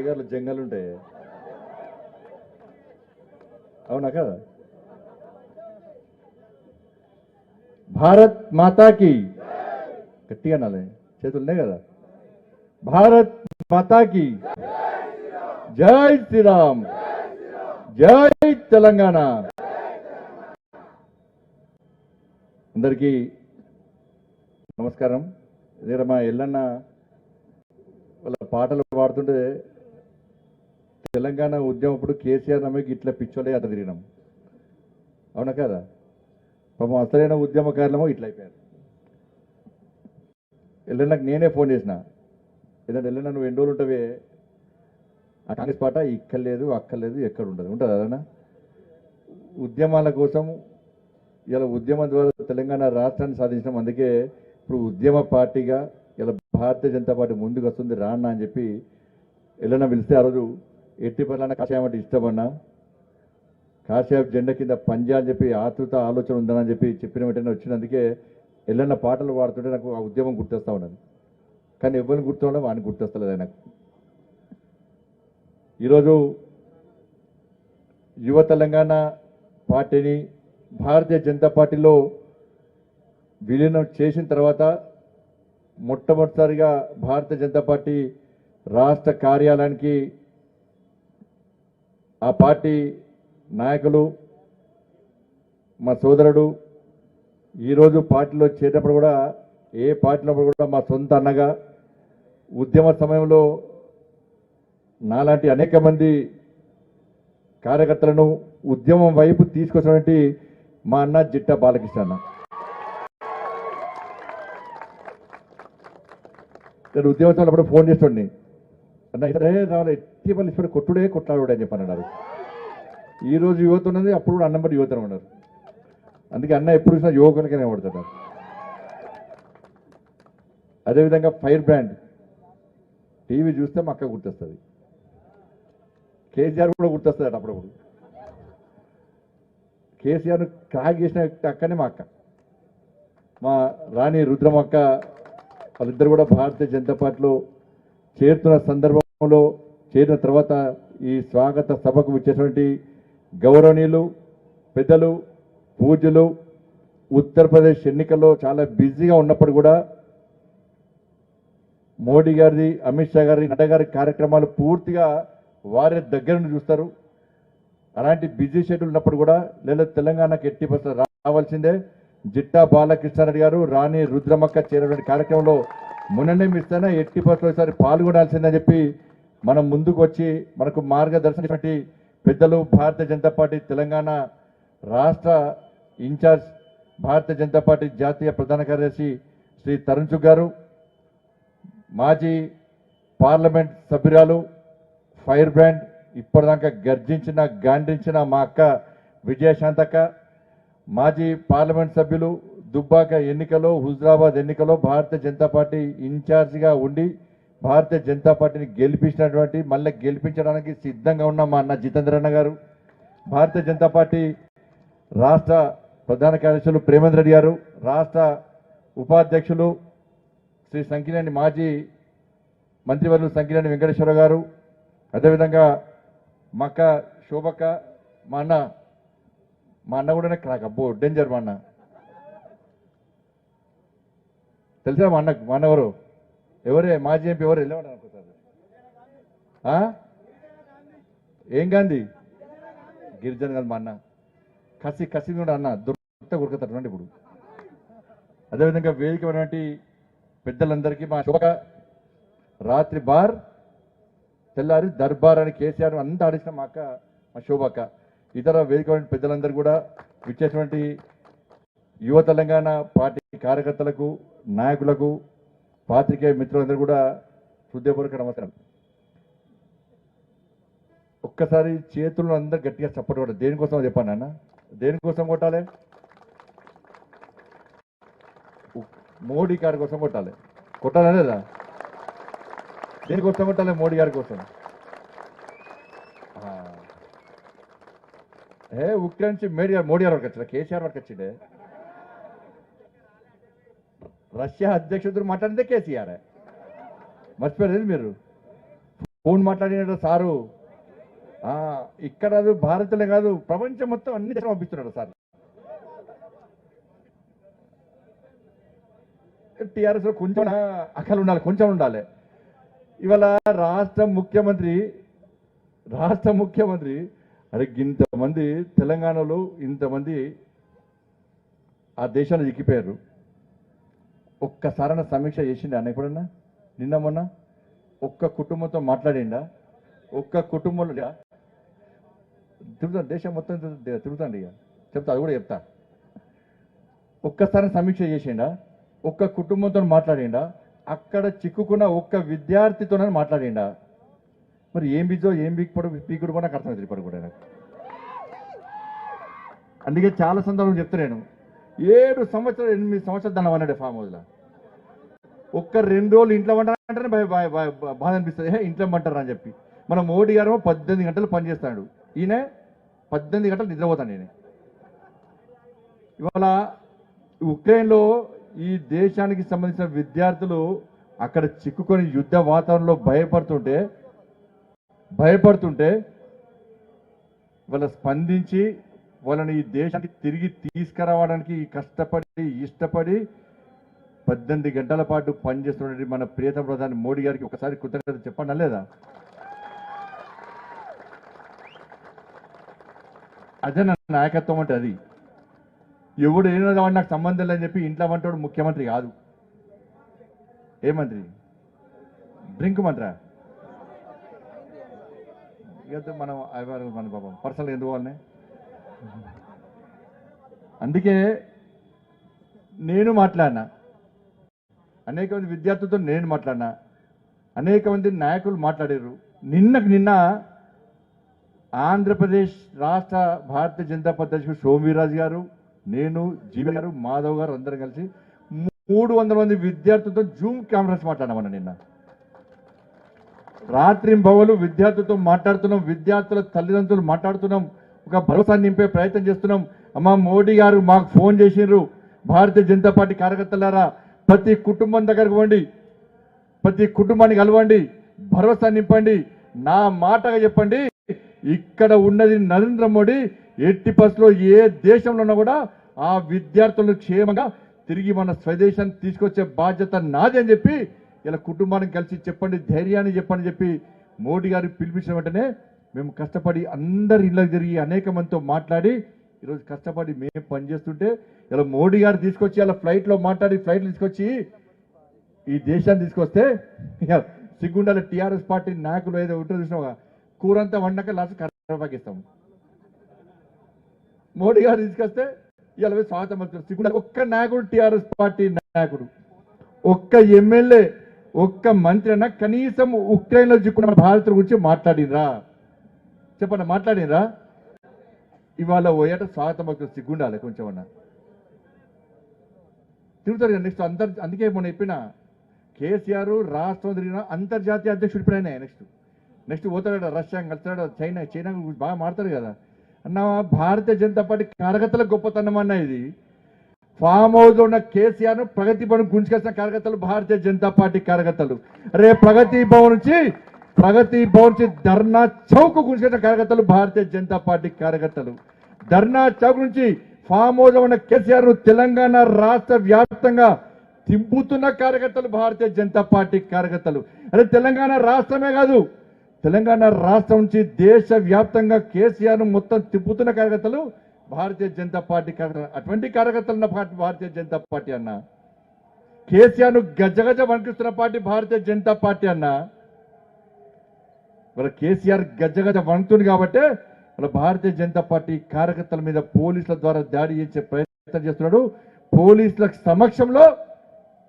టైగర్లు జంగలు ఉంటాయి అవునా కదా? భారత్ మాతాకి. గట్టిగా నాలే చేతులు ఉన్నాయి కదా? భారత్ మాతాకి. జై శ్రీరామ్. జై తెలంగాణ. అందరికీ నమస్కారం. ఇదే మా ఎల్లన్న వాళ్ళ పాటలు పాడుతుంటే తెలంగాణ ఉద్యమం అప్పుడు కేసీఆర్ నమ్మకి ఇట్లా పిచ్చోలే అట్లా తిరిగినాం అవునా కదా? పాపం అసలైన ఉద్యమకారులమో ఇట్లా అయిపోయారు. ఎల్లన్నకు నేనే ఫోన్ చేసిన. ఏదంటే ఎల్లన్న నువ్వు ఎన్ని రోజులు ఉంటావే? ఆ కాంగ్రెస్ పాట ఇక్కడ లేదు అక్కడ లేదు ఎక్కడ ఉండదు. ఉంటుంది అదన్నా? ఉద్యమాల కోసం ఇలా ఉద్యమం ద్వారా తెలంగాణ రాష్ట్రాన్ని సాధించడం అందుకే ఇప్పుడు ఉద్యమ పార్టీగా ఇలా భారతీయ జనతా పార్టీ ముందుకు వస్తుంది రాన్న అని చెప్పి ఎల్లన్న పిలిస్తే ఆ రోజు ఎట్టి పనులన్నా కాసేపు అంటే ఇష్టమన్నా? కాసేపు జెండా కింద పంజా అని చెప్పి ఆతృత ఆలోచన ఉందని చెప్పి చెప్పిన వెంటనే వచ్చినందుకే ఎల్లన్న పాటలు పాడుతుంటే నాకు ఆ ఉద్యమం గుర్తొస్తా ఉన్నది. కానీ ఎవరిని గుర్తుండడం వాడిని గుర్తొస్తలేదు ఆయనకు. ఈరోజు యువ తెలంగాణ పార్టీని భారతీయ జనతా పార్టీలో విలీనం చేసిన తర్వాత మొట్టమొదటిసారిగా భారతీయ జనతా పార్టీ రాష్ట్ర కార్యాలయానికి ఆ పార్టీ నాయకులు మా సోదరుడు ఈరోజు పార్టీలో చేరేటప్పుడు కూడా ఏ పార్టీలో కూడా మా సొంత అన్నగా ఉద్యమ సమయంలో నాలాంటి అనేక మంది కార్యకర్తలను ఉద్యమం వైపు తీసుకొచ్చినటువంటి మా అన్న జిట్ట బాలకృష్ణ అన్న. నేను ఉద్యమం అప్పుడు ఫోన్ చేస్తుండే. రావాలి ఎట్టి పని కొట్టుడే కొట్లాడు అని చెప్పని అన్నారు. ఈ రోజు యువత ఉన్నది అప్పుడు కూడా అన్నం బట్టి యువత ఉన్నారు. అందుకే అన్న ఎప్పుడు చూసినా యువకులకనే పడుతున్నారు అదేవిధంగా ఫైర్ బ్రాండ్ టీవీ చూస్తే మా అక్క గుర్తొస్తుంది. కేసీఆర్ కూడా గుర్తొస్తుంది అప్పుడప్పుడు. కేసీఆర్ను క్రాక్ చేసిన అక్కనే మా అక్క. మా రాణి రుద్రమక్క వాళ్ళిద్దరు కూడా భారతీయ జనతా పార్టీలో చేరుతున్న లో చేరిన తర్వాత ఈ స్వాగత సభకు వచ్చేటువంటి గౌరవనీయులు పెద్దలు పూజలు ఉత్తరప్రదేశ్ ఎన్నికల్లో చాలా బిజీగా ఉన్నప్పుడు కూడా మోడీ గారిది అమిత్ షా గారి నడ్డా గారి కార్యక్రమాలు పూర్తిగా వారి దగ్గర నుండి చూస్తారు. అలాంటి బిజీ షెడ్యూల్ ఉన్నప్పుడు కూడా లేదా తెలంగాణకు ఎట్టి బస్సు రావాల్సిందే. జిట్టా బాలకృష్ణారెడ్డి గారు రాణి రుద్రమక్క చేరినటువంటి కార్యక్రమంలో మొన్ననే మిస్తేనే ఎట్టి బస్సులో ఈసారి పాల్గొనాల్సిందని చెప్పి మనం ముందుకు వచ్చి మనకు మార్గదర్శనం పెద్దలు భారతీయ జనతా పార్టీ తెలంగాణ రాష్ట్ర ఇన్ఛార్జ్ భారతీయ జనతా పార్టీ జాతీయ ప్రధాన కార్యదర్శి శ్రీ తరుణ్ గారు మాజీ పార్లమెంట్ సభ్యురాలు ఫైర్ బ్రాండ్ ఇప్పటిదాకా గర్జించిన గాండించిన మా అక్క విజయశాంతక్క మాజీ పార్లమెంట్ సభ్యులు దుబ్బాక ఎన్నికలో హుజరాబాద్ ఎన్నికలో భారతీయ జనతా పార్టీ ఇన్ఛార్జిగా ఉండి భారతీయ జనతా పార్టీని గెలిపించినటువంటి మళ్ళీ గెలిపించడానికి సిద్ధంగా ఉన్న మా అన్న జితేంద్ర అన్న గారు భారతీయ జనతా పార్టీ రాష్ట్ర ప్రధాన కార్యదర్శులు ప్రేమేంద్ర రెడ్డి గారు రాష్ట్ర ఉపాధ్యక్షులు శ్రీ సంకినేని మాజీ మంత్రివర్యులు సంకినేని వెంకటేశ్వర గారు అదేవిధంగా మక్క శోభక్క మా అన్న మా అన్న కూడా నాకు అబ్బో డేంజర్ మా అన్న. తెలుసా మా అన్న మా అన్న ఎవరే? మాజీ ఎంపీ ఎవరు? వెళ్ళేవాడు అనుకుంటారు ఆ? ఏం గాంధీ? గిరిజన గాంధీ మా అన్న. కసి కసి కూడా అన్న. దుర్త కొడుకుతాడు ఇప్పుడు. అదేవిధంగా వేదికమైనటువంటి పెద్దలందరికీ మా శుభక రాత్రి బార్ తెల్లారి దర్బార్ అని కేసీఆర్ అంతా ఆడిసిన మా అక్క మా శోభక్క ఇతర వేదిక పెద్దలందరూ కూడా విచ్చేసినటువంటి యువ తెలంగాణ పార్టీ కార్యకర్తలకు నాయకులకు పాత్రికేయ మిత్రులందరూ కూడా హృదయపూర్వక నమస్కారం. ఒక్కసారి చేతులను అందరూ గట్టిగా చప్పటి కొట్టాలి దేనికోసం చెప్పాను నాన్న? దేనికోసం కొట్టాలి? మోడీ గారి కోసం కొట్టాలి. కొట్టాలా లేదా? దేనికోసం కొట్టాలి మోడీ గారి కోసం? ఏ ఉక్రెయిన్ నుంచి మోడీ గారు మోడీ గారు వరకు వచ్చిందా? కేసీఆర్ వరకు వచ్చిండే రష్యా అధ్యక్షుడు మాట్లాడితే కేసీఆర్. మర్చిపోయారు మీరు? ఫోన్ మాట్లాడినాడు సారు. ఆ, ఇక్కడ కాదు భారత్లో కాదు ప్రపంచం మొత్తం అన్ని దేశం పంపిస్తున్నాడు సార్. టిఆర్ఎస్లో కొంచెం అక్కలు ఉండాలి కొంచెం ఉండాలి. ఇవాళ రాష్ట్ర ముఖ్యమంత్రి రాష్ట్ర ముఖ్యమంత్రి అరే ఇంతమంది తెలంగాణలో ఇంతమంది ఆ దేశాన్ని చిక్కిపోయారు ఒక్కసారైనా సమీక్ష చేసిండా? అన్న ఎప్పుడన్నా? నిన్న మొన్న? ఒక్క కుటుంబంతో మాట్లాడిండా? ఒక్క కుటుంబంలో తిరుగుతాను దేశం మొత్తం తిరుగుతాండి ఇక. చెప్తా అది కూడా చెప్తా. ఒక్కసారి సమీక్ష చేసిండా? ఒక్క కుటుంబంతో మాట్లాడిండా? అక్కడ చిక్కుకున్న ఒక్క విద్యార్థితోనే మాట్లాడిండా? మరి ఏం బిజో ఏం బిగ్పడు పీకుడు కూడా నాకు అర్థమైంది ఇప్పుడు కూడా నాకు అందుకే చాలా సందర్భం చెప్తున్నాను ఏడు సంవత్సరాలు ఎనిమిది సంవత్సరాలు దాన్ని అన్నాడు ఫామ్ హౌస్లో. ఒక్క రెండు రోజులు ఇంట్లో ఉంటారంటేనే భయ భయ- బాధ అనిపిస్తుంది. "హే, ఇంట్లో అంటారు అని చెప్పి. మన మోడీ గారు పద్దెనిమిది గంటలు పనిచేస్తాడు ఈయన పద్దెనిమిది గంటలు నిద్రపోతాడు నేను ఇవాళ ఉక్రెయిన్లో ఈ దేశానికి సంబంధించిన విద్యార్థులు అక్కడ చిక్కుకొని యుద్ధ వాతావరణంలో భయపడుతుంటే భయపడుతుంటే వాళ్ళ స్పందించి వాళ్ళని ఈ దేశానికి తిరిగి తీసుకురావడానికి కష్టపడి ఇష్టపడి పద్దెనిమిది గంటల పాటు పనిచేస్తున్నటువంటి మన ప్రియతమ ప్రధాని మోడీ గారికి ఒకసారి కృతజ్ఞత చెప్పండి లేదా అదే నా నాయకత్వం అంటే అది. ఎవడు ఏదో వాడు నాకు సంబంధం లేదని చెప్పి ఇంట్లో వంటోడు ముఖ్యమంత్రి కాదు. ఏ మంత్రి? డ్రింక్ మంత్రా? మనం అవి మన పాపం. పర్సనల్ ఎందుకు వాళ్ళని అందుకే నేను మాట్లాడినా. అనేక మంది విద్యార్థులతో నేను మాట్లాడినా. అనేక మంది నాయకులు మాట్లాడారు. నిన్నకు నిన్న ఆంధ్రప్రదేశ్ రాష్ట్ర భారతీయ జనతా పార్టీ అధ్యక్షుడు సోమవీరాజు గారు నేను జీవి గారు మాధవ్ గారు అందరం కలిసి మూడు వందల మంది విద్యార్థులతో జూమ్ కాన్ఫరెన్స్ మాట్లాడమన్నా నిన్న. రాత్రింబవలు విద్యార్థులతో మాట్లాడుతున్నాం విద్యార్థుల తల్లిదండ్రులు మాట్లాడుతున్నాం ఒక భరోసా నింపే ప్రయత్నం చేస్తున్నాం. అమ్మ మోడీ గారు మాకు ఫోన్ చేసిండ్రు. భారతీయ జనతా పార్టీ కార్యకర్తలారా ప్రతి కుటుంబం దగ్గరకు పోండి. ప్రతి కుటుంబాన్ని కలవండి. భరోసా నింపండి. నా మాటగా చెప్పండి. ఇక్కడ ఉన్నది నరేంద్ర మోడీ ఎట్టి పర్స్లో ఏ దేశంలో ఉన్నా కూడా ఆ విద్యార్థులను క్షేమంగా తిరిగి మన స్వదేశాన్ని తీసుకొచ్చే బాధ్యత నాది అని చెప్పి ఇలా కుటుంబానికి కలిసి చెప్పండి ధైర్యాన్ని చెప్పండి చెప్పి మోడీ గారు పిలిపించిన వెంటనే మేము కష్టపడి అందరి ఇళ్ళకి తిరిగి అనేక మందితో మాట్లాడి ఈరోజు కష్టపడి మేము పనిచేస్తుంటే ఇలా మోడీ గారు తీసుకొచ్చి ఇలా ఫ్లైట్లో మాట్లాడి ఫ్లైట్ తీసుకొచ్చి ఈ దేశాన్ని తీసుకొస్తే సిగ్గుండాల. టీఆర్ఎస్ పార్టీ నాయకులు ఏదో ఉంటుందో చూసినా కూరంతా వండక లాస్ట్ కర్రపాకిస్తాం. మోడీ గారు తీసుకొస్తే ఇలా పోయి స్వాగతం సిగ్గుండాల. ఒక్క నాయకుడు టీఆర్ఎస్ పార్టీ నాయకుడు ఒక్క ఎమ్మెల్యే ఒక్క మంత్రి అన్న కనీసం ఉక్రెయిన్లో చిక్కున్న భారత్ గురించి మాట్లాడినరా చెప్పండి మాట్లాడినరా ఇవాళ పోయాట స్వాగతం పలుకుతారు. సిగ్గుండాలి కొంచెం అన్న. తిరుగుతారు కదా నెక్స్ట్ అంతర్ అందుకే మొన్న చెప్పిన కేసీఆర్ రాష్ట్రం తిరిగిన అంతర్జాతీయ అధ్యక్షుడు ఇప్పుడు ఆయన నెక్స్ట్. నెక్స్ట్ పోతాడు రష్యా కలుస్తాడు చైనా చైనా గురించి బాగా మాడతాడు కదా. అన్న భారతీయ జనతా పార్టీ కార్యకర్తల గొప్పతనం అన్న ఇది. ఫామ్ హౌస్ ఉన్న కేసీఆర్ను ప్రగతి భవన్ గుంజుకేసిన కార్యకర్తలు భారతీయ జనతా పార్టీ కార్యకర్తలు. రే ప్రగతి భవన్ నుంచి ప్రగతి భవన్ ధర్నా చౌక్ గురించిన కార్యకర్తలు భారతీయ జనతా పార్టీ కార్యకర్తలు. ధర్నా చౌక్ నుంచి ఫామ్ హౌస్ ఉన్న కేసీఆర్ను తెలంగాణ రాష్ట్ర వ్యాప్తంగా తింపుతున్న కార్యకర్తలు భారతీయ జనతా పార్టీ కార్యకర్తలు. అదే తెలంగాణ రాష్ట్రమే కాదు. తెలంగాణ రాష్ట్రం నుంచి దేశ వ్యాప్తంగా కేసీఆర్ను మొత్తం తిప్పుతున్న కార్యకర్తలు భారతీయ జనతా పార్టీ కార్యకర్తలు. అటువంటి కార్యకర్తలున్న పార్టీ భారతీయ జనతా పార్టీ అన్న. కేసీఆర్ను గజగజ వణికిస్తున్న పార్టీ భారతీయ జనతా పార్టీ అన్నా. వాళ్ళ కేసీఆర్ గజగజ వంటుంది కాబట్టి వాళ్ళ భారతీయ జనతా పార్టీ కార్యకర్తల మీద పోలీసుల ద్వారా దాడి చేసే ప్రయత్నం చేస్తున్నాడు. పోలీసుల సమక్షంలో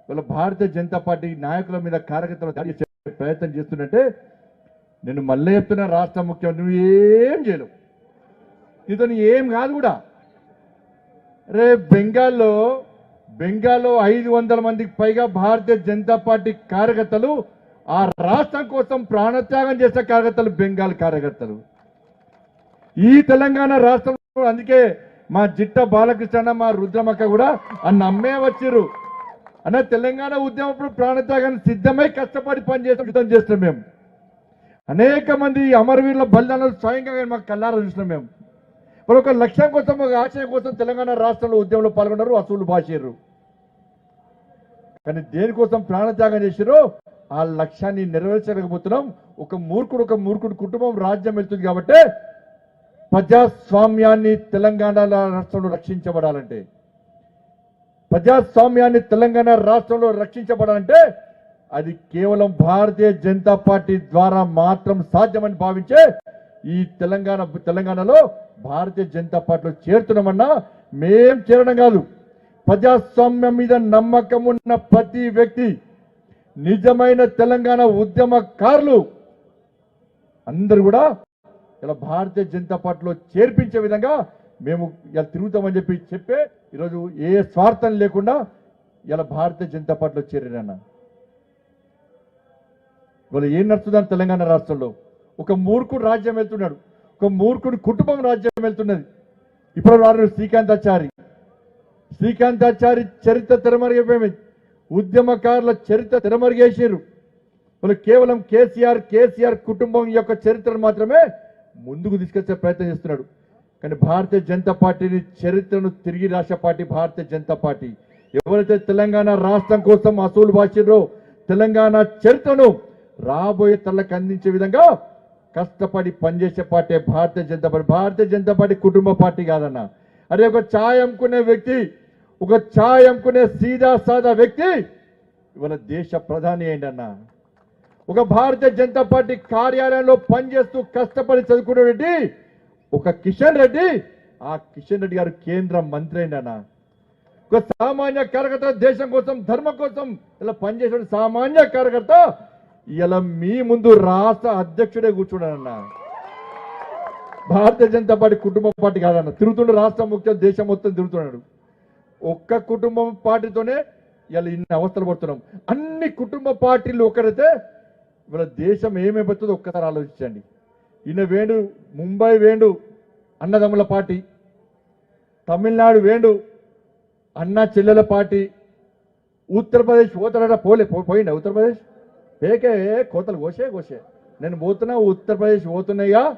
వాళ్ళ భారతీయ జనతా పార్టీ నాయకుల మీద కార్యకర్తలు దాడి చేసే ప్రయత్నం చేస్తున్నట్టే నేను మళ్ళీ చెప్తున్నా రాష్ట్ర ముఖ్యమంత్రి నువ్వు ఏం చేయలేవు. నీతో ఏం కాదు కూడా. రే బెంగాల్లో బెంగాల్లో ఐదు వందల మందికి పైగా భారతీయ జనతా పార్టీ కార్యకర్తలు ఆ రాష్ట్రం కోసం ప్రాణత్యాగం చేసే కార్యకర్తలు బెంగాల్ కార్యకర్తలు. ఈ తెలంగాణ రాష్ట్రంలో అందుకే మా జిట్ట బాలకృష్ణ మా రుద్రమక్క కూడా అన్న నమ్మే వచ్చిర్రు. అన్న తెలంగాణ ఉద్యమప్పుడు ప్రాణత్యాగాన్ని సిద్ధమై కష్టపడి పనిచేసిన యుద్ధం చేస్తున్నాం మేము. అనేక మంది అమరవీరుల బలిదానాలు స్వయంగా మాకు కళ్ళారా చూసినాం మేము. మరి ఒక లక్ష్యం కోసం ఒక ఆశయం కోసం తెలంగాణ రాష్ట్రంలో ఉద్యమంలో పాల్గొన్నారు అసూలు భాషారు కానీ దేనికోసం ప్రాణత్యాగం చేసిరో ఆ లక్ష్యాన్ని నెరవేర్చలేకపోతున్నాం. ఒక మూర్ఖుడు ఒక మూర్ఖుడు కుటుంబం రాజ్యం వెళ్తుంది కాబట్టి ప్రజాస్వామ్యాన్ని తెలంగాణ రాష్ట్రంలో రక్షించబడాలంటే ప్రజాస్వామ్యాన్ని తెలంగాణ రాష్ట్రంలో రక్షించబడాలంటే అది కేవలం భారతీయ జనతా పార్టీ ద్వారా మాత్రం సాధ్యమని భావించే ఈ తెలంగాణ తెలంగాణలో భారతీయ జనతా పార్టీలో చేరుతున్నామన్నా మేం చేరడం కాదు. ప్రజాస్వామ్యం మీద నమ్మకం ఉన్న ప్రతి వ్యక్తి నిజమైన తెలంగాణ ఉద్యమకారులు అందరు కూడా ఇలా భారతీయ జనతా పార్టీలో చేర్పించే విధంగా మేము ఇలా తిరుగుతామని చెప్పి చెప్పే ఈరోజు ఏ స్వార్థం లేకుండా ఇలా భారతీయ జనతా పార్టీలో చేరినన్న ఇవాళ ఏం నడుస్తుందని తెలంగాణ రాష్ట్రంలో? ఒక మూర్ఖుడు రాజ్యం వెళ్తున్నాడు. ఒక మూర్ఖుడు కుటుంబం రాజ్యం వెళ్తున్నది. ఇప్పుడు వారు శ్రీకాంతాచారి. శ్రీకాంతాచారి చరిత్ర తెరమరిగిపోయింది. ఉద్యమకారుల చరిత్ర తెరమరిగేసారు వాళ్ళు కేవలం కేసీఆర్ కేసీఆర్ కుటుంబం యొక్క చరిత్రను మాత్రమే ముందుకు తీసుకొచ్చే ప్రయత్నం చేస్తున్నాడు. కానీ భారతీయ జనతా పార్టీని చరిత్రను తిరిగి రాసే పార్టీ భారతీయ జనతా పార్టీ. ఎవరైతే తెలంగాణ రాష్ట్రం కోసం అసూలు భాషారో తెలంగాణ చరిత్రను రాబోయే తల్లకు అందించే విధంగా కష్టపడి పనిచేసే party Bharatiya Janata party. Bharatiya Janata party కుటుంబ పార్టీ కాదన్న. అదే ఒక ఛాయ్ అమ్ముకునే వ్యక్తి ఒక ఛాయ్ అమ్ముకునే సీదా సాదా వ్యక్తి ఇవాళ దేశ ప్రధాని ఏంటన్నా ఒక భారతీయ జనతా పార్టీ కార్యాలయంలో పనిచేస్తూ కష్టపడి చదువుకునేటువంటి ఒక కిషన్ రెడ్డి ఆ కిషన్ రెడ్డి గారు కేంద్ర మంత్రి అయిందన్న ఒక సామాన్య కార్యకర్త దేశం కోసం ధర్మం కోసం ఇలా పనిచేసిన సామాన్య కార్యకర్త ఇలా మీ ముందు రాష్ట్ర అధ్యక్షుడే కూర్చున్నాడన్న భారతీయ జనతా పార్టీ కుటుంబ పార్టీ కాదన్న తిరుగుతుండే రాష్ట్ర ముఖ్యం దేశం మొత్తం తిరుగుతున్నాడు. ఒక్క కుటుంబం పార్టీతోనే ఇలా ఇన్ని అవస్థలు పడుతున్నాం. అన్ని కుటుంబ పార్టీలు ఒకరైతే ఇవాళ దేశం ఏమైపోతుందో ఒక్కసారి ఆలోచించండి. ఈయన వేణు ముంబై వేణు అన్నదమ్ముల పార్టీ. తమిళనాడు వేణు అన్న చెల్లెల పార్టీ. ఉత్తరప్రదేశ్ పోతాడట పోలే పో- పోయిండా ఉత్తరప్రదేశ్? పేకే కోతలు కోసే కోసే. నేను పోతున్నా ఉత్తరప్రదేశ్ పోతున్నాయిగా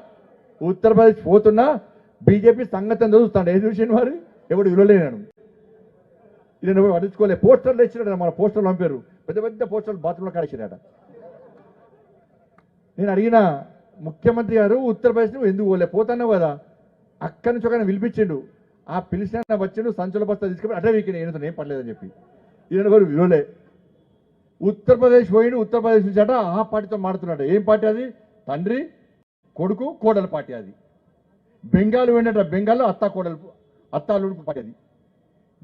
ఉత్తరప్రదేశ్ పోతున్నా? బీజేపీ సంగతి చదువుతాడు ఏది విషయం వారు ఎవడు విలువలేనాడు ఇది నువ్వు పట్టించుకోలే. పోస్టర్లు ఇచ్చినాడు మన పోస్టర్లు పంపారు. పెద్ద పెద్ద పోస్టర్లు బాత్రూంలో కాడిచ్చినాడ నేను అడిగిన ముఖ్యమంత్రి గారు ఉత్తరప్రదేశ్ నువ్వు ఎందుకు పోలే? పోతున్నావు కదా. అక్కడి నుంచి ఒక ఆయన పిలిపించిండు. ఆ పిలిచిన వచ్చిండు సంచుల బస్తా తీసుకుని అటే వీకి నేను ఏం పడలేదని చెప్పి. ఈయన కూడా విలువలే ఉత్తరప్రదేశ్ పోయిండు ఉత్తరప్రదేశ్ నుంచి అట ఆ పార్టీతో మాడుతున్నాడు ఏం పార్టీ అది? తండ్రి కొడుకు కోడల పార్టీ అది. బెంగాల్ పోయినట బెంగాల్లో అత్త కోడలు అత్త అల్లుడు పార్టీ అది.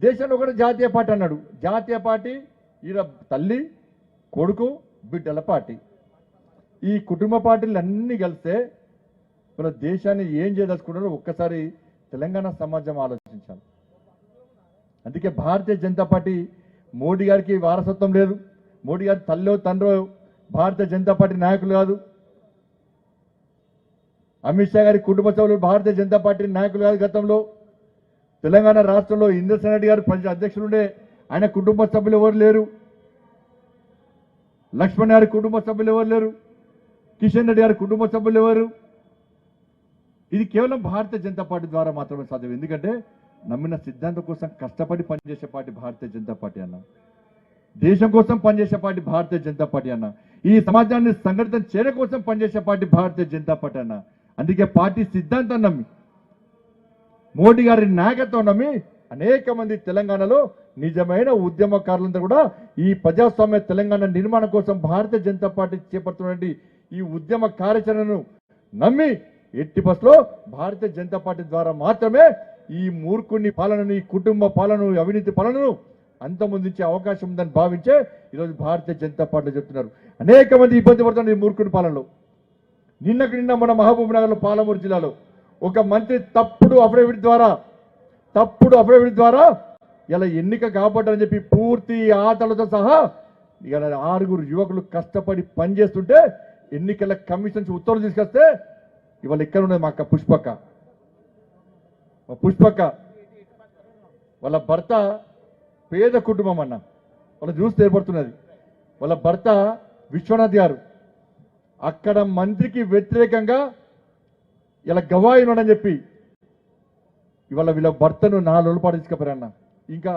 దేశంలో కూడా జాతీయ పార్టీ అన్నాడు. జాతీయ పార్టీ ఈయన తల్లి కొడుకు బిడ్డల పార్టీ. ఈ కుటుంబ పార్టీలు అన్నీ కలిస్తే మన దేశాన్ని ఏం చేయదలుచుకున్నారో ఒక్కసారి తెలంగాణ సమాజం ఆలోచించాలి. అందుకే భారతీయ జనతా పార్టీ మోడీ గారికి వారసత్వం లేదు. మోడీ గారి తల్లో తండ్రో భారతీయ జనతా పార్టీ నాయకులు కాదు. అమిత్ షా గారి కుటుంబ సభ్యులు భారతీయ జనతా పార్టీ నాయకులు కాదు గతంలో. తెలంగాణ రాష్ట్రంలో ఇంద్రసేన రెడ్డి గారు పంచ అధ్యక్షులు ఉండే ఆయన కుటుంబ సభ్యులు ఎవరు లేరు? లక్ష్మణ్ గారి కుటుంబ సభ్యులు ఎవరు లేరు? కిషన్ రెడ్డి గారి కుటుంబ సభ్యులు ఎవరు? ఇది కేవలం భారతీయ జనతా పార్టీ ద్వారా మాత్రమే సాధ్యం. ఎందుకంటే నమ్మిన సిద్ధాంతం కోసం కష్టపడి పనిచేసే పార్టీ భారతీయ జనతా పార్టీ అన్న. దేశం కోసం పనిచేసే పార్టీ భారతీయ జనతా పార్టీ అన్న. ఈ సమాజాన్ని సంఘటితం చేయడం కోసం పనిచేసే పార్టీ భారతీయ జనతా పార్టీ అన్న. అందుకే పార్టీ సిద్ధాంతం నమ్మి మోడీ గారి నాయకత్వం నమ్మి అనేక మంది తెలంగాణలో నిజమైన ఉద్యమకారులందరూ కూడా ఈ ప్రజాస్వామ్య తెలంగాణ నిర్మాణం కోసం భారతీయ జనతా పార్టీ చేపడుతున్నటువంటి ఈ ఉద్యమ కార్యాచరణను నమ్మి ఎట్టి బస్లో భారతీయ జనతా పార్టీ ద్వారా మాత్రమే ఈ మూర్ఖుని పాలనను ఈ కుటుంబ పాలన అవినీతి పాలనను అంతమొందించే అవకాశం ఉందని భావించే ఈరోజు భారతీయ జనతా పార్టీ చెప్తున్నారు. అనేక మంది ఇబ్బంది పడుతున్నారు ఈ మూర్ఖుని పాలనలో. నిన్నకు నిన్న మన మహబూబ్ నగర్లో పాలమూరు జిల్లాలో ఒక మంత్రి తప్పుడు అఫిడవిట్ ద్వారా తప్పుడు అఫిడవిట్ ద్వారా ఇలా ఎన్నిక కాబట్టారని చెప్పి పూర్తి ఆటలతో సహా ఇలా ఆరుగురు యువకులు కష్టపడి పనిచేస్తుంటే ఎన్నికల కమిషన్స్ ఉత్తర్వులు తీసుకొస్తే ఇవాళ ఇక్కడ ఉన్నది మా అక్క పుష్పక్క. మా పుష్పక్క. వాళ్ళ భర్త పేద కుటుంబం అన్న. వాళ్ళ చూస్తే ఏర్పడుతున్నది. వాళ్ళ భర్త విశ్వనాథ్ గారు. అక్కడ మంత్రికి వ్యతిరేకంగా ఇలా గవాయి చెప్పి ఇవాళ వీళ్ళ భర్తను నాలుగు రోజులు తీసుకుపోయారన్న ఇంకా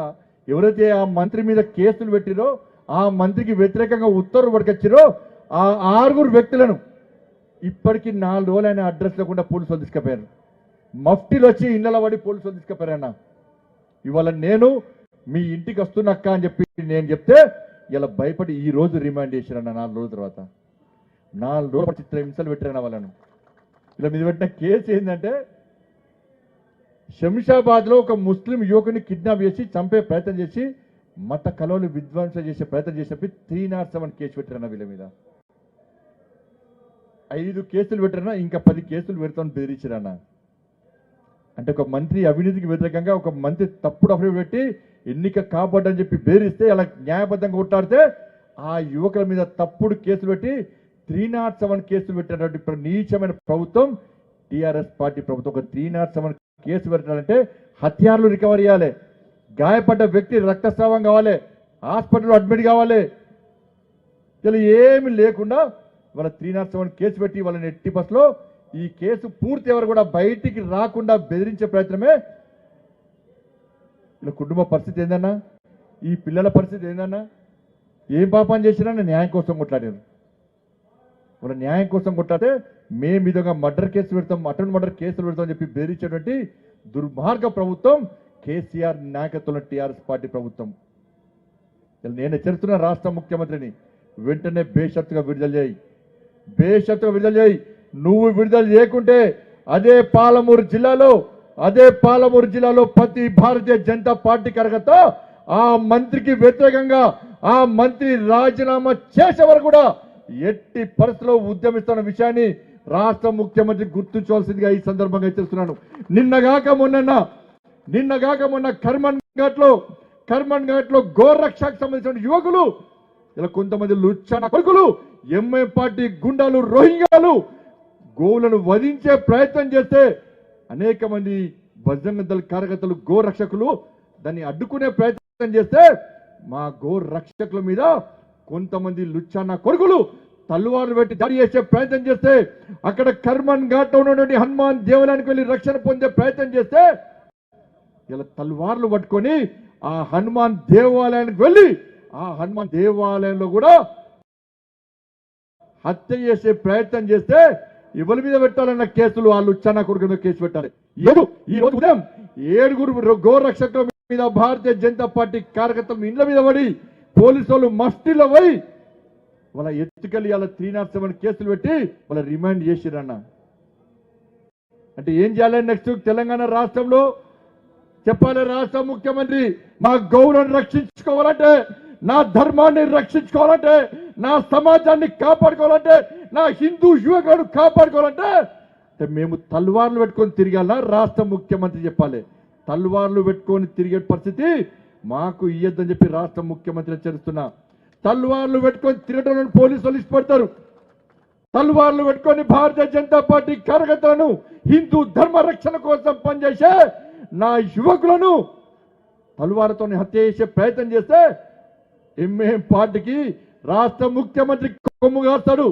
ఎవరైతే ఆ మంత్రి మీద కేసులు పెట్టిరో ఆ మంత్రికి వ్యతిరేకంగా ఉత్తర్వు పట్టుకొచ్చిరో ఆ ఆరుగురు వ్యక్తులను ఇప్పటికీ నాలుగు రోజులు ఆయన అడ్రస్ లేకుండా పోలీసులు తీసుకుపోయారు. మఫ్టీలు వచ్చి ఇళ్ళ పడి పోలీసులు తీసుకుపోయారన్న ఇవాళ నేను మీ ఇంటికి వస్తున్నక్క అని చెప్పి నేను చెప్తే ఇలా భయపడి ఈ రోజు రిమాండ్ చేశారన్న నాలుగు రోజుల తర్వాత. నాలుగు రోజుల చిత్ర హింసలు పెట్టారన్న వాళ్ళను. ఇలా మీద పెట్టిన కేసు ఏంటంటే శంషాబాద్లో ఒక ముస్లిం యువకుని కిడ్నాప్ చేసి చంపే ప్రయత్నం చేసి మత కలవలు విధ్వంసం చేసే ప్రయత్నం చేసి త్రీ నాట్ సెవెన్ కేసు పెట్టారన్న వీళ్ళ మీద. ఐదు కేసులు పెట్టారన్న ఇంకా పది కేసులు పెడతామని బెదిరించారన్న. అంటే ఒక మంత్రి అవినీతికి వ్యతిరేకంగా ఒక మంత్రి తప్పుడు అఫిడవిట్ పెట్టి ఎన్నిక కాబడ్డని చెప్పి బేరిస్తే అలా న్యాయబద్ధంగా కొట్లాడితే ఆ యువకుల మీద తప్పుడు కేసులు పెట్టి త్రీ నాట్ సెవెన్ కేసులు పెట్టినటువంటి నీచమైన ప్రభుత్వం టీఆర్ఎస్ పార్టీ ప్రభుత్వం ఒక త్రీ నాట్ సెవెన్ కేసు పెట్టాలంటే హత్యారులు రికవర్ చేయాలి గాయపడ్డ వ్యక్తి రక్తస్రావం కావాలి. హాస్పిటల్లో అడ్మిట్ కావాలి. ఇలా ఏమి లేకుండా వాళ్ళ త్రీ నాట్ సెవెన్ కేసు పెట్టి వాళ్ళని ఎట్టి బస్సులో ఈ కేసు పూర్తి ఎవరు కూడా బయటికి రాకుండా బెదిరించే ప్రయత్నమే. ఇలా కుటుంబ పరిస్థితి ఏందన్నా? ఈ పిల్లల పరిస్థితి ఏందన్నా? ఏం పాపం చేసినా న్యాయం కోసం కొట్లాడారు వాళ్ళ న్యాయం కోసం కొట్టాతే మేము విధంగా మర్డర్ కేసు పెడతాం అటెండ్ మర్డర్ కేసులు పెడతాం అని చెప్పి బెదిరించేటువంటి దుర్మార్గ ప్రభుత్వం కేసీఆర్ నాయకత్వంలో టీఆర్ఎస్ పార్టీ ప్రభుత్వం. ఇలా నేను హెచ్చరిస్తున్న రాష్ట్ర ముఖ్యమంత్రిని వెంటనే బేషత్తుగా విడుదల చేయి. బేషత్తుగా విడుదల చేయి. నువ్వు విడుదల చేయకుంటే అదే పాలమూరు జిల్లాలో అదే పాలమూరు జిల్లాలో ప్రతి భారతీయ జనతా పార్టీ కార్యకర్త ఆ మంత్రికి వ్యతిరేకంగా ఆ మంత్రి రాజీనామా చేసే వరకు కూడా ఎట్టి పరిస్థితిలో ఉద్యమిస్తున్న విషయాన్ని రాష్ట్ర ముఖ్యమంత్రి గుర్తుంచవలసిందిగా ఈ సందర్భంగా హెచ్చరిస్తున్నాను. నిన్నగాక మొన్న నిన్నగాక మొన్న కర్మన్ ఘాట్లో కర్మన్ ఘాట్లో గోరక్షకు సంబంధించిన యువకులు ఇలా కొంతమంది లుచ్చన కొడుకులు ఎంఐ పార్టీ గుండాలు రోహింగ్యాలు గోవులను వధించే ప్రయత్నం చేస్తే అనేక మంది బజరంగ దళ కార్యకర్తలు గోరక్షకులు దాన్ని అడ్డుకునే ప్రయత్నం చేస్తే మా గోరక్షకుల మీద కొంతమంది లుచ్చాన కొడుకులు తల్లువారు పెట్టి దాడి చేసే ప్రయత్నం చేస్తే అక్కడ కర్మన్ ఘాట్ ఉన్నటువంటి హనుమాన్ దేవాలయానికి వెళ్ళి రక్షణ పొందే ప్రయత్నం చేస్తే ఇలా తల్వార్లు పట్టుకొని ఆ హనుమాన్ దేవాలయానికి వెళ్ళి ఆ హనుమాన్ దేవాలయంలో కూడా హత్య చేసే ప్రయత్నం చేస్తే ఎవరి మీద పెట్టాలన్న కేసులు వాళ్ళు ఉచ్చాన కొడుకు మీద కేసు పెట్టాలి. ఏడు ఈ రోజు ఉదయం ఏడుగురు గోరక్షకుల మీద భారతీయ జనతా పార్టీ కార్యకర్తలు ఇండ్ల మీద పడి పోలీసు వాళ్ళు మస్టిలో పోయి వాళ్ళ ఎత్తుకెళ్ళి వాళ్ళ త్రీ నాట్ సెవెన్ కేసులు పెట్టి వాళ్ళ రిమాండ్ చేసిరన్న. అంటే ఏం చేయాలి నెక్స్ట్ తెలంగాణ రాష్ట్రంలో? చెప్పాలి రాష్ట్ర ముఖ్యమంత్రి మా గౌరవం రక్షించుకోవాలంటే నా ధర్మాన్ని రక్షించుకోవాలంటే నా సమాజాన్ని కాపాడుకోవాలంటే నా హిందూ యువకుడు కాపాడుకోవాలంటే అంటే మేము తల్వార్లు పెట్టుకొని తిరగాల? రాష్ట్ర ముఖ్యమంత్రి చెప్పాలి. తల్వార్లు పెట్టుకొని తిరిగే పరిస్థితి మాకు ఇయ్యద్దని చెప్పి రాష్ట్ర ముఖ్యమంత్రి హెచ్చరిస్తున్నా తల్వార్లు పెట్టుకొని తిరగడం పోలీసులు ఇష్టపడతారు. తల్వార్లు పెట్టుకొని భారతీయ జనతా పార్టీ కార్యకర్తలను హిందూ ధర్మ రక్షణ కోసం పనిచేసే నా యువకులను తల్వారుతో హత్య చేసే ప్రయత్నం చేస్తే ఎంఏం పార్టీకి రాష్ట్ర ముఖ్యమంత్రి కొమ్ము కాస్తాడు.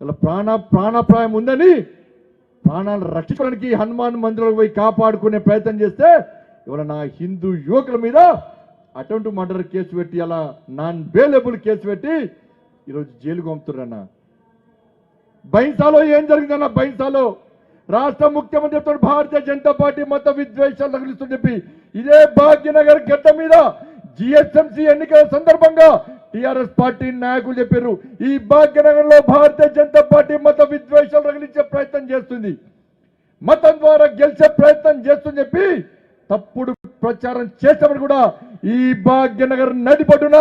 ఇలా ప్రాణ ప్రాణాప్రాయం ఉందని ప్రాణాలు రక్షించడానికి హనుమాన్ మందిరంలో పోయి కాపాడుకునే ప్రయత్నం చేస్తే ఇవాళ నా హిందూ యువకుల మీద అటెంప్ట్ మర్డర్ కేసు పెట్టి అలా నాన్ బేలబుల్ కేసు పెట్టి ఈరోజు జైలుకు పంపుతుర్రన్నా బైన్సాలో ఏం జరిగిందన్న బైన్సాలో రాష్ట్ర ముఖ్యమంత్రి భారతీయ జనతా పార్టీ మత విద్వేషాలు తగిలిస్తుందని చెప్పి ఇదే భాగ్యనగర్ గడ్డ మీద జిహెచ్ఎంసీ ఎన్నికల సందర్భంగా టిఆర్ఎస్ పార్టీ నాయకులు చెప్పారు. ఈ భాగ్యనగర్లో భారతీయ జనతా పార్టీ మత విద్వేషాలు రగిలించే ప్రయత్నం చేస్తుంది. మతం ద్వారా గెలిచే ప్రయత్నం చేస్తుందని చెప్పి తప్పుడు ప్రచారం చేసినప్పుడు కూడా ఈ భాగ్యనగర్ నడిపడున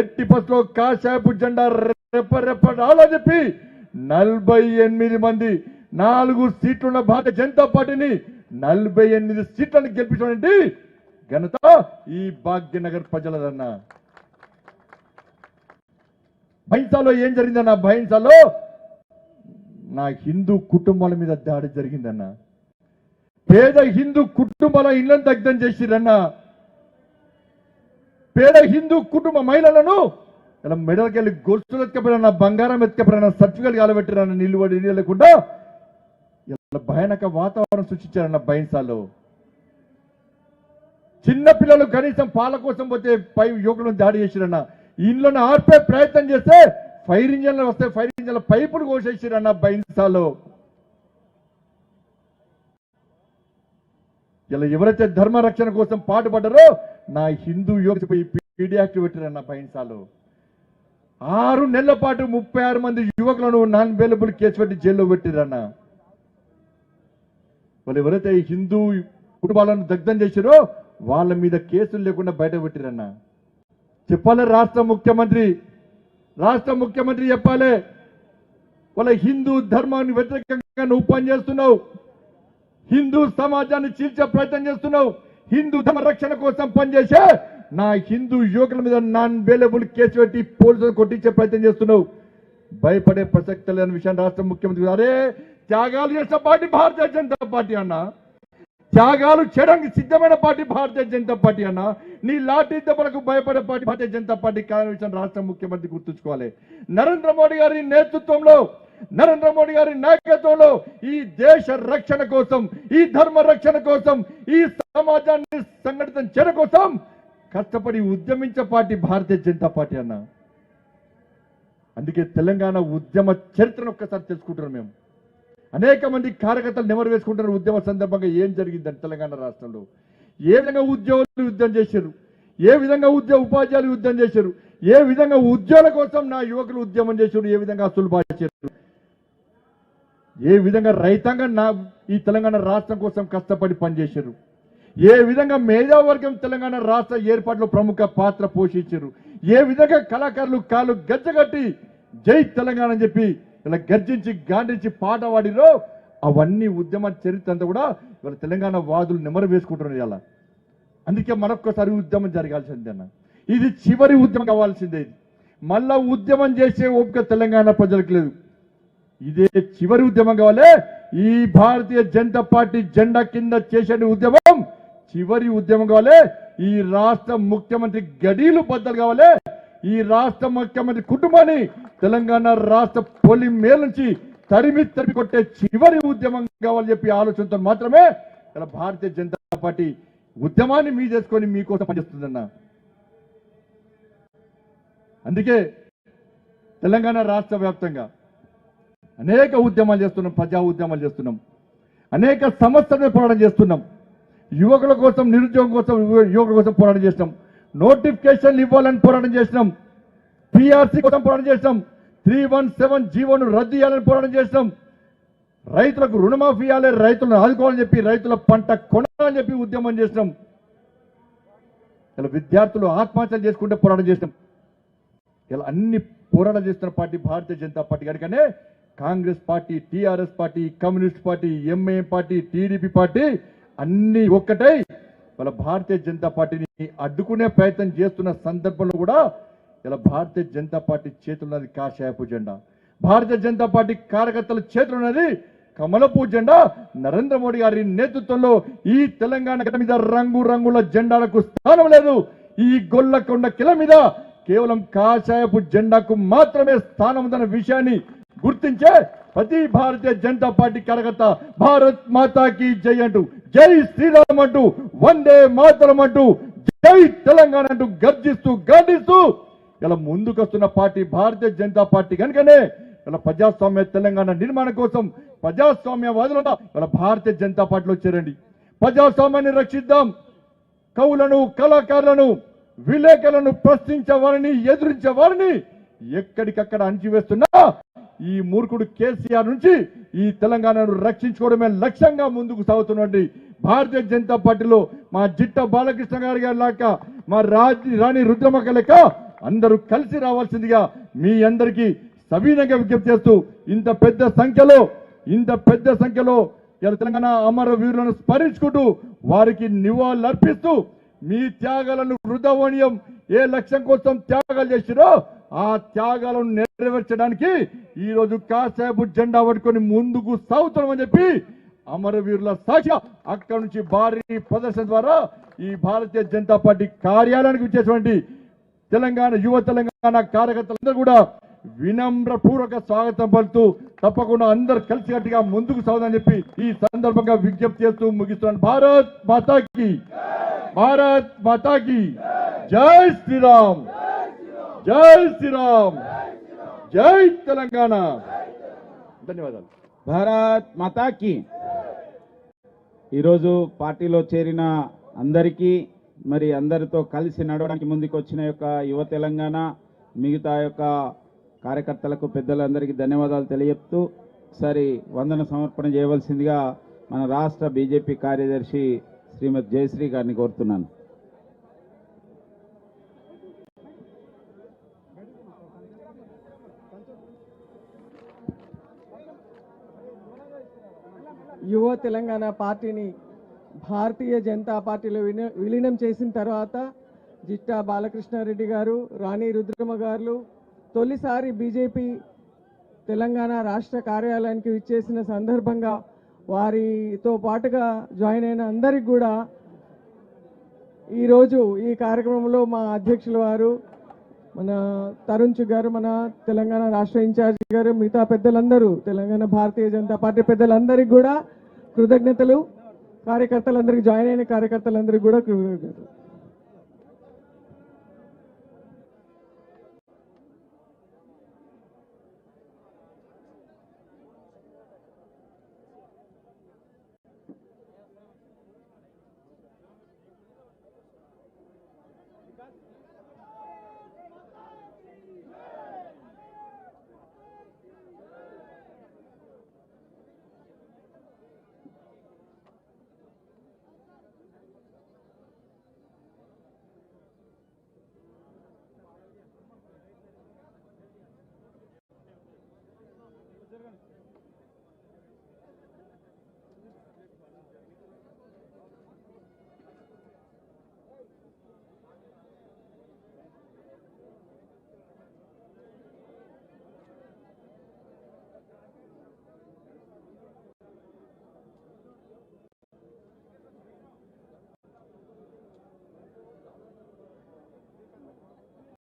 ఎట్టి బస్సులో కాశాపు జెండా రెప్ప రెప్ప చెప్పి నలభై ఎనిమిది మంది నాలుగు సీట్లున్న భారతీయ జనతా పార్టీని నలభై ఎనిమిది సీట్లను గెలిపించినటువంటి ఘనత ఈ భాగ్యనగర్ ప్రజలదన్న. భయంసాలో ఏం జరిగిందన్న? బైన్సాలో నా హిందూ కుటుంబాల మీద దాడి జరిగిందన్నా. పేద హిందూ కుటుంబాల ఇళ్ళను దగ్ధం చేసిరన్న పేద హిందూ కుటుంబ మహిళలను ఇలా మెడలకి వెళ్ళి గొలుసులు ఎత్తుకపోయినా బంగారం ఎత్తుకపోయినా సర్టిఫికేట్ కాలబెట్టినా నిలువడి లేకుండా ఇలా భయానక వాతావరణం సృష్టించారన్న బైన్సాలో చిన్న పిల్లలు కనీసం పాల కోసం పోతే పై యువకులను దాడి చేసిరన్న ఇంట్లోనే ఆర్పే ప్రయత్నం చేస్తే ఫైర్ ఇంజన్లు వస్తే ఫైర్ ఇంజన్ల పైపులు కోసేసిరన్న బైన్సాలో ఇలా ఎవరైతే ధర్మ రక్షణ కోసం పాటుపడ్డారో నా హిందూ యువతపై పీడీ యాక్ట్ పెట్టారన్న పైన్సాలు. ఆరు నెలల పాటు ముప్పై ఆరు మంది యువకులను నాన్ అవైలబుల్ కేసు పెట్టి జైల్లో పెట్టిరన్న వాళ్ళు ఎవరైతే హిందూ కుటుంబాలను దగ్ధం చేశారో వాళ్ళ మీద కేసులు లేకుండా బయట పెట్టిరన్న చెప్పాలి రాష్ట్ర ముఖ్యమంత్రి? రాష్ట్ర ముఖ్యమంత్రి చెప్పాలి. వాళ్ళ హిందూ ధర్మాన్ని వ్యతిరేకంగా నువ్వు పనిచేస్తున్నావు. హిందూ సమాజాన్ని చీల్చే ప్రయత్నం చేస్తున్నావు. హిందూ ధర్మ రక్షణ కోసం పనిచేసే నా హిందూ యువకుల మీద నాన్ అవైలబుల్ కేసు పెట్టి పోలీసులు కొట్టించే ప్రయత్నం చేస్తున్నావు. భయపడే ప్రసక్తి లేని విషయాన్ని రాష్ట్ర ముఖ్యమంత్రి అరే త్యాగాలు చేసిన పార్టీ భారతీయ జనతా పార్టీ అన్న. త్యాగాలు చేయడానికి సిద్ధమైన పార్టీ భారతీయ జనతా పార్టీ అన్న. నీ లాఠీ దెబ్బలకు భయపడే పార్టీ భారతీయ జనతా పార్టీ కాని విషయం రాష్ట్ర ముఖ్యమంత్రి గుర్తుంచుకోవాలి. నరేంద్ర మోడీ గారి నేతృత్వంలో నరేంద్ర మోడీ గారి నాయకత్వంలో ఈ దేశ రక్షణ కోసం ఈ ధర్మ రక్షణ కోసం ఈ సమాజాన్ని సంఘటితం చేయడం కోసం కష్టపడి ఉద్యమించే పార్టీ భారతీయ జనతా పార్టీ అన్న. అందుకే తెలంగాణ ఉద్యమ చరిత్రను ఒక్కసారి తెలుసుకుంటున్నాం మేము. అనేక మంది కార్యకర్తలు నెమరు వేసుకుంటున్నారు ఉద్యమ సందర్భంగా ఏం జరిగిందని తెలంగాణ రాష్ట్రంలో. ఏ విధంగా ఉద్యోగులు యుద్ధం చేశారు? ఏ విధంగా ఉద్యోగ ఉపాధ్యాయులు యుద్ధం చేశారు? ఏ విధంగా ఉద్యోగుల కోసం నా యువకులు ఉద్యమం చేశారు? ఏ విధంగా అసలు బాధ్యారు ఏ విధంగా రైతాంగం నా ఈ తెలంగాణ రాష్ట్రం కోసం కష్టపడి పనిచేశారు? ఏ విధంగా మేధావర్గం తెలంగాణ రాష్ట్ర ఏర్పాటులో ప్రముఖ పాత్ర పోషించారు? ఏ విధంగా కళాకారులు కాళ్ళు గజ్జగట్టి జై తెలంగాణ అని చెప్పి ఇలా గర్జించి గాండించి పాట పాడిరో అవన్నీ ఉద్యమ చరిత్ర అంతా కూడా ఇవాళ తెలంగాణ వాదులు నెమరు వేసుకుంటున్నారు ఇలా అందుకే మరొక్కసారి ఉద్యమం జరగాల్సిందే అన్న. ఇది చివరి ఉద్యమం కావాల్సిందే ఇది. మళ్ళా ఉద్యమం చేసే ఓపిక తెలంగాణ ప్రజలకు లేదు. ఇదే చివరి ఉద్యమం కావాలి. ఈ భారతీయ జనతా పార్టీ జెండా కింద చేసే ఉద్యమం చివరి ఉద్యమం కావాలి. ఈ రాష్ట్ర ముఖ్యమంత్రి గడీలు బద్దలు కావాలి. ఈ రాష్ట్ర ముఖ్యమంత్రి కుటుంబాన్ని తెలంగాణ రాష్ట్ర పొలి మేల నుంచి తరిమి తరిమి కొట్టే చివరి ఉద్యమం కావాలని చెప్పి ఆలోచనతో మాత్రమే ఇలా భారతీయ జనతా పార్టీ ఉద్యమాన్ని మీ చేసుకొని మీకోసం పనిచేస్తుందన్న. అందుకే తెలంగాణ రాష్ట్ర వ్యాప్తంగా అనేక ఉద్యమాలు చేస్తున్నాం ప్రజా ఉద్యమాలు చేస్తున్నాం. అనేక సమస్యలను పోరాటం చేస్తున్నాం. యువకుల కోసం నిరుద్యోగం కోసం యువకుల కోసం పోరాటం చేసినాం నోటిఫికేషన్లు ఇవ్వాలని పోరాటం చేసినాం పిఆర్సీ కోసం పోరాటం చేసినాం త్రీ వన్ సెవెన్ జీవోను రద్దు చేయాలని పోరాటం చేసినాం రైతులకు రుణమాఫీ ఇవ్వాలి రైతులను ఆదుకోవాలని చెప్పి రైతుల పంట కొనాలని చెప్పి ఉద్యమం చేసినాం ఇలా విద్యార్థులు ఆత్మహత్యలు చేసుకుంటే పోరాటం చేసినాం ఇలా అన్ని పోరాటం చేస్తున్న పార్టీ భారతీయ జనతా పార్టీ కనుకనే Congress party TRS party communist party MIM party TDP party అన్ని ఒక్కటై వాళ్ళ భారతీయ జనతా పార్టీని అడ్డుకునే ప్రయత్నం చేస్తున్న సందర్భంలో కూడా ఇలా భారతీయ జనతా పార్టీ చేతులు ఉన్నది కాషాయపు జెండా భారతీయ జనతా పార్టీ కార్యకర్తల చేతులు ఉన్నది కమలపు జెండా నరేంద్ర మోడీ గారి నేతృత్వంలో ఈ తెలంగాణ గడ్డ మీద రంగు రంగుల జెండాలకు స్థానం లేదు. ఈ గొల్లకొండ కిల మీద కేవలం కాషాయపు జెండాకు మాత్రమే స్థానం ఉందన్న విషయాన్ని గుర్తించే ప్రతి భారతీయ జనతా పార్టీ కార్యకర్త భారత్ మాతాకి జై అంటూ జై శ్రీరామ్ అంటూ వందే మాతరం అంటూ జై తెలంగాణ అంటూ గర్జిస్తూ గాండిస్తూ ఇలా ముందుకొస్తున్న పార్టీ భారతీయ జనతా పార్టీ కనుకనే ఇలా ప్రజాస్వామ్య తెలంగాణ నిర్మాణం కోసం ప్రజాస్వామ్యవాదులు ఇలా భారతీయ జనతా పార్టీలో చేరండి. ప్రజాస్వామ్యాన్ని రక్షిద్దాం. కవులను కళాకారులను విలేకరులను ప్రశ్నించే వారిని ఎదురించే వారిని ఎక్కడికక్కడ అణిచివేస్తున్నా ఈ మూర్ఖుడు కేసీఆర్ నుంచి ఈ తెలంగాణను రక్షించుకోవడమే లక్ష్యంగా ముందుకు సాగుతున్నటువంటి భారతీయ జనతా పార్టీలో మా జిట్ట బాలకృష్ణ గారి గారి లాక మా రాజు రాణి రుద్రమక లెక్క అందరూ కలిసి రావాల్సిందిగా మీ అందరికీ సవీనంగా విజ్ఞప్తి చేస్తూ ఇంత పెద్ద సంఖ్యలో ఇంత పెద్ద సంఖ్యలో ఇలా తెలంగాణ అమర వీరులను స్మరించుకుంటూ వారికి నివాళులు అర్పిస్తూ మీ త్యాగాలను వృధవనీయం ఏ లక్ష్యం కోసం త్యాగాలు చేసిరో ఆ త్యాగాలను నెరవేర్చడానికి ఈ రోజు కాసేపు జెండా పట్టుకొని ముందుకు సాగుతున్నామని చెప్పి అమరవీరుల సాక్షి అక్కడి నుంచి భారీ ప్రదర్శన ద్వారా ఈ భారతీయ జనతా పార్టీ కార్యాలయానికి వచ్చేటువంటి తెలంగాణ యువ తెలంగాణ కార్యకర్తలందరూ కూడా వినమ్రపూర్వక స్వాగతం పలుతూ తప్పకుండా అందరు కలిసికట్టుగా ముందుకు సాగుదని చెప్పి ఈ సందర్భంగా విజ్ఞప్తి చేస్తూ ముగిస్తున్నాను. భారత్ మాతాకి భారత్ మాతాకి జై శ్రీరామ్! జై శ్రీరామ్. జై తెలంగాణ. ధన్యవాదాలు. భారత్ మాతాకి. ఈరోజు పార్టీలో చేరిన అందరికీ మరి అందరితో కలిసి నడవడానికి ముందుకు వచ్చిన యొక్క యువ తెలంగాణ మిగతా యొక్క కార్యకర్తలకు పెద్దలందరికీ ధన్యవాదాలు తెలియజెప్తూ ఒకసారి వందన సమర్పణ చేయవలసిందిగా మన రాష్ట్ర బీజేపీ కార్యదర్శి శ్రీమతి జయశ్రీ గారిని కోరుతున్నాను. యువ తెలంగాణ పార్టీని భారతీయ జనతా పార్టీలో విన- విలీనం చేసిన తర్వాత జిట్టా బాలకృష్ణారెడ్డి గారు రాణి రుద్రమ గారు తొలిసారి బీజేపీ తెలంగాణ రాష్ట్ర కార్యాలయానికి విచ్చేసిన సందర్భంగా వారితో పాటుగా జాయిన్ అయిన అందరికి కూడా ఈరోజు ఈ కార్యక్రమంలో మా అధ్యక్షుల వారు మన తరుణ్ గారు మన తెలంగాణ రాష్ట్ర ఇన్ఛార్జ్ గారు మిగతా పెద్దలందరూ తెలంగాణ భారతీయ జనతా పార్టీ పెద్దలందరికీ కూడా కృతజ్ఞతలు. కార్యకర్తలందరికీ జాయిన్ అయిన కార్యకర్తలందరికీ కూడా కృతజ్ఞతలు.